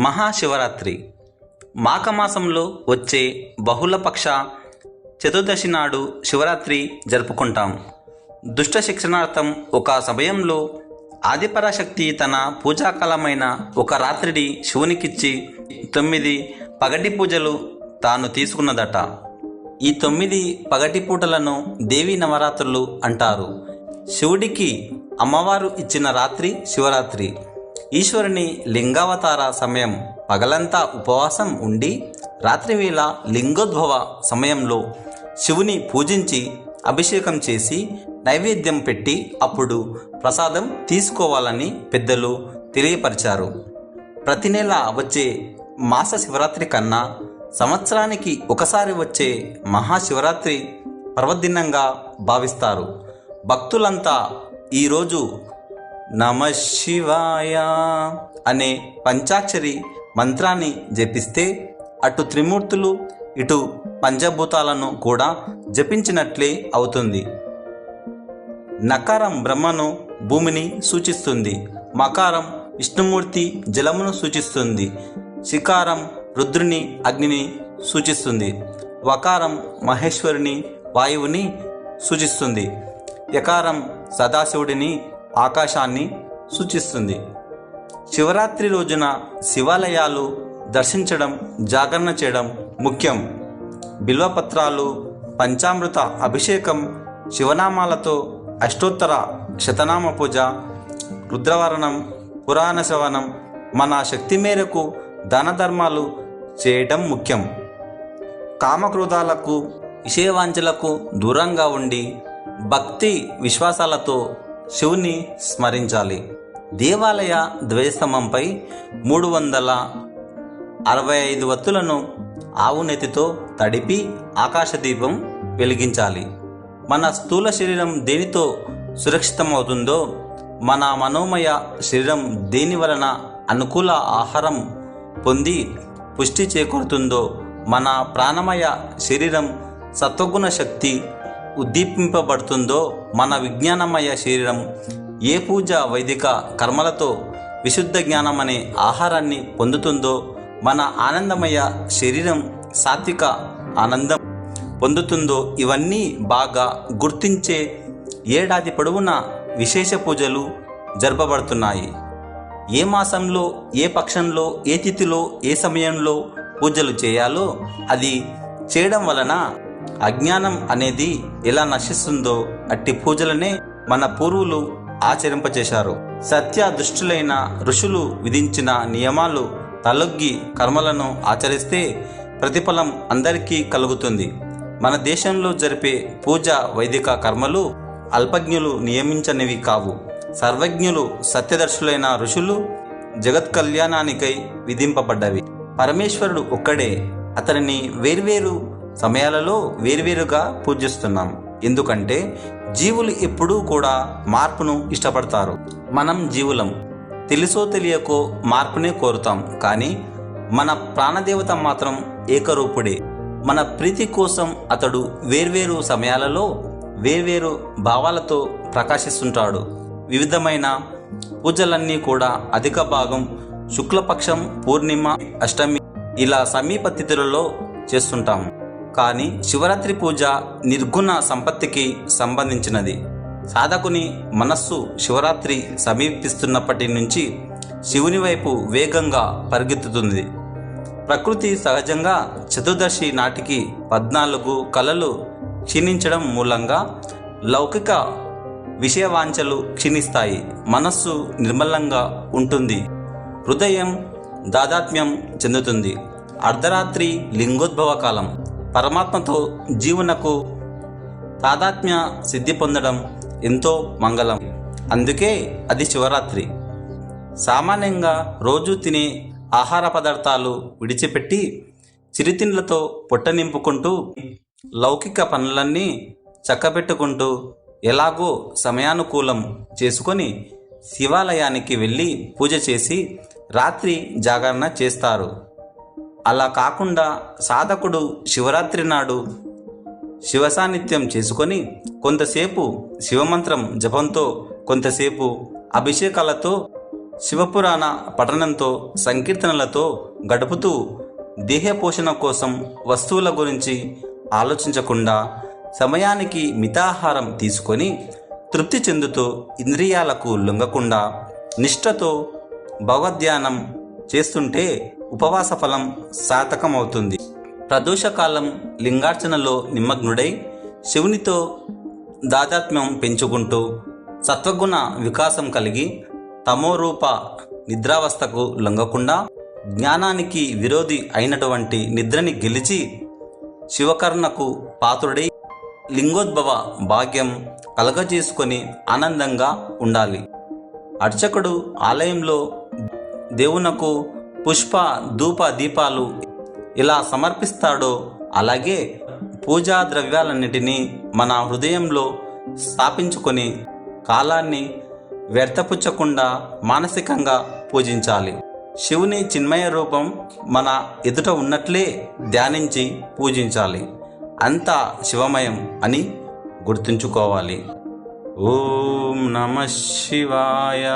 మహాశివరాత్రి. మాఘమాసంలో వచ్చే బహుళపక్ష చతుర్దశి నాడు శివరాత్రి జరుపుకుంటాం. దుష్ట శిక్షణార్థం ఒక సమయంలో ఆదిపరాశక్తి తన పూజాకాలమైన ఒక రాత్రిని శివునికిచ్చి తొమ్మిది పగటి పూజలు తాను తీసుకున్నదట. ఈ తొమ్మిది పగటి పూటలను దేవి నవరాత్రులు అంటారు. శివుడికి అమ్మవారు ఇచ్చిన రాత్రి శివరాత్రి. ఈశ్వరుని లింగావతార సమయం పగలంతా ఉపవాసం ఉండి రాత్రివేళ లింగోద్భవ సమయంలో శివుని పూజించి అభిషేకం చేసి నైవేద్యం పెట్టి అప్పుడు ప్రసాదం తీసుకోవాలని పెద్దలు తెలియపరిచారు. ప్రతి నెల వచ్చే మాస శివరాత్రి కన్నా సంవత్సరానికి ఒకసారి వచ్చే మహాశివరాత్రి పర్వదినంగా భావిస్తారు. భక్తులంతా ఈరోజు నమ శివాయ అనే పంచాక్షరి మంత్రాన్ని జపిస్తే అటు త్రిమూర్తులు ఇటు పంచభూతాలను కూడా జపించినట్లే అవుతుంది. నకారం బ్రహ్మను భూమిని సూచిస్తుంది. మకారం విష్ణుమూర్తి జలమును సూచిస్తుంది. శికారం రుద్రుని అగ్నిని సూచిస్తుంది. వకారం మహేశ్వరుని వాయువుని సూచిస్తుంది. యకారం సదాశివుడిని ఆకాశాన్ని సూచిస్తుంది. శివరాత్రి రోజున శివాలయాలు దర్శించడం జాగరణ చేయడం ముఖ్యం. బిల్వపత్రాలు పంచామృత అభిషేకం శివనామాలతో అష్టోత్తర శతనామ పూజ రుద్రవరణం పురాణ శ్రవణం మన శక్తి మేరకు దాన ధర్మాలు ముఖ్యం. కామక్రోధాలకు విషయవాంఛలకు దూరంగా ఉండి భక్తి విశ్వాసాలతో శివుని స్మరించాలి. దేవాలయ ధ్వజస్తంభంపై మూడు వందల అరవై ఐదు వత్తులను ఆవు నెత్తితో తడిపి ఆకాశదీపం వెలిగించాలి. మన స్థూల శరీరం దేనితో సురక్షితమవుతుందో మన మనోమయ శరీరం దేని వలన అనుకూల ఆహారం పొంది పుష్టి చేకూరుతుందో మన ప్రాణమయ శరీరం సత్వగుణ శక్తి ఉద్దీపింపబడుతుందో మన విజ్ఞానమయ శరీరం ఏ పూజ వైదిక కర్మలతో విశుద్ధ జ్ఞానం అనే ఆహారాన్ని పొందుతుందో మన ఆనందమయ శరీరం సాత్విక ఆనందం పొందుతుందో ఇవన్నీ బాగా గుర్తించే ఏడాది పొడవునా విశేష పూజలు జరపబడుతున్నాయి. ఏ మాసంలో ఏ పక్షంలో ఏ తిథిలో ఏ సమయంలో పూజలు చేయాలో అది చేయడం వలన అజ్ఞానం అనేది ఎలా నశిస్తుందో అట్టి పూజలనే మన పూర్వులు ఆచరింపచేశారు. సత్య దుష్టులైన ఋషులు విధించిన నియమాలు తలొగ్గి కర్మలను ఆచరిస్తే ప్రతిఫలం అందరికీ కలుగుతుంది. మన దేశంలో జరిపే పూజ వైదిక కర్మలు అల్పజ్ఞులు నియమించనివి కావు. సర్వజ్ఞులు సత్యదర్శులైన ఋషులు జగత్ కళ్యాణానికై విధింపబడ్డవి. పరమేశ్వరుడు ఒక్కడే అతనిని వేర్వేరు సమయాలలో వేర్వేరుగా పూజిస్తున్నాం. ఎందుకంటే జీవులు ఎప్పుడూ కూడా మార్పును ఇష్టపడతారు. మనం జీవులం. తెలుసో తెలియకో మార్పునే కోరుతాం. కానీ మన ప్రాణదేవత మాత్రం ఏకరూపుడే. మన ప్రీతి కోసం అతడు వేర్వేరు సమయాలలో వేర్వేరు భావాలతో ప్రకాశిస్తుంటాడు. వివిధమైన పూజలన్నీ కూడా అధిక భాగం శుక్లపక్షం పూర్ణిమ అష్టమి ఇలా సమీప తిథులలో చేస్తుంటాము కానీ శివరాత్రి పూజ నిర్గుణ సంపత్తికి సంబంధించినది. సాధకుని మనస్సు శివరాత్రి సమీపిస్తున్నప్పటి నుంచి శివుని వైపు వేగంగా పరిగెత్తుతుంది. ప్రకృతి సహజంగా చతుర్దశి నాటికి పద్నాలుగు కళలు క్షీణించడం మూలంగా లౌకిక విషయవాంఛలు క్షీణిస్తాయి. మనస్సు నిర్మలంగా ఉంటుంది. హృదయం దాదాత్మ్యం చెందుతుంది. అర్ధరాత్రి లింగోద్భవ కాలం. పరమాత్మతో జీవునకు తాదాత్మ్య సిద్ధి పొందడం ఎంతో మంగళం. అందుకే అది శివరాత్రి. సామాన్యంగా రోజు తినే ఆహార పదార్థాలు విడిచిపెట్టి చిరుతిండ్లతో పొట్ట నింపుకుంటూ లౌకిక పనులన్నీ చక్కబెట్టుకుంటూ ఎలాగో సమయానుకూలం చేసుకొని శివాలయానికి వెళ్ళి పూజ చేసి రాత్రి జాగరణ చేస్తారు. అలా కాకుండా సాధకుడు శివరాత్రి నాడు శివ సాన్నిత్యం చేసుకొని కొంతసేపు శివమంత్రం జపంతో కొంతసేపు అభిషేకాలతో శివపురాణ పఠనంతో సంకీర్తనలతో గడుపుతూ దేహ పోషణ కోసం వస్తువుల గురించి ఆలోచించకుండా సమయానికి మితాహారం తీసుకొని తృప్తి చెందుతూ ఇంద్రియాలకు లొంగకుండా నిష్ఠతో భగవద్ధ్యానం చేస్తుంటే ఉపవాస ఫలం సార్థకమవుతుంది ప్రదోషకాలం లింగార్చనలో నిమగ్నుడై శివునితో దాదాత్మ్యం పెంచుకుంటూ సత్వగుణ వికాసం కలిగి తమోరూప నిద్రావస్థకు లొంగకుండా జ్ఞానానికి విరోధి అయినటువంటి నిద్రని గెలిచి శివకర్ణకు పాత్రుడై లింగోద్భవ భాగ్యం కలగజేసుకొని ఆనందంగా ఉండాలి. అర్చకుడు ఆలయంలో దేవునకు పుష్ప ధూప దీపాలు ఇలా సమర్పిస్తాడో అలాగే పూజా ద్రవ్యాలన్నిటినీ మన హృదయంలో స్థాపించుకొని కాలాన్ని వ్యర్థపుచ్చకుండా మానసికంగా పూజించాలి. శివుని చిన్మయ రూపం మన ఎదుట ఉన్నట్లే ధ్యానించి పూజించాలి. అంతా శివమయం అని గుర్తుంచుకోవాలి. ఓం నమ శివాయ.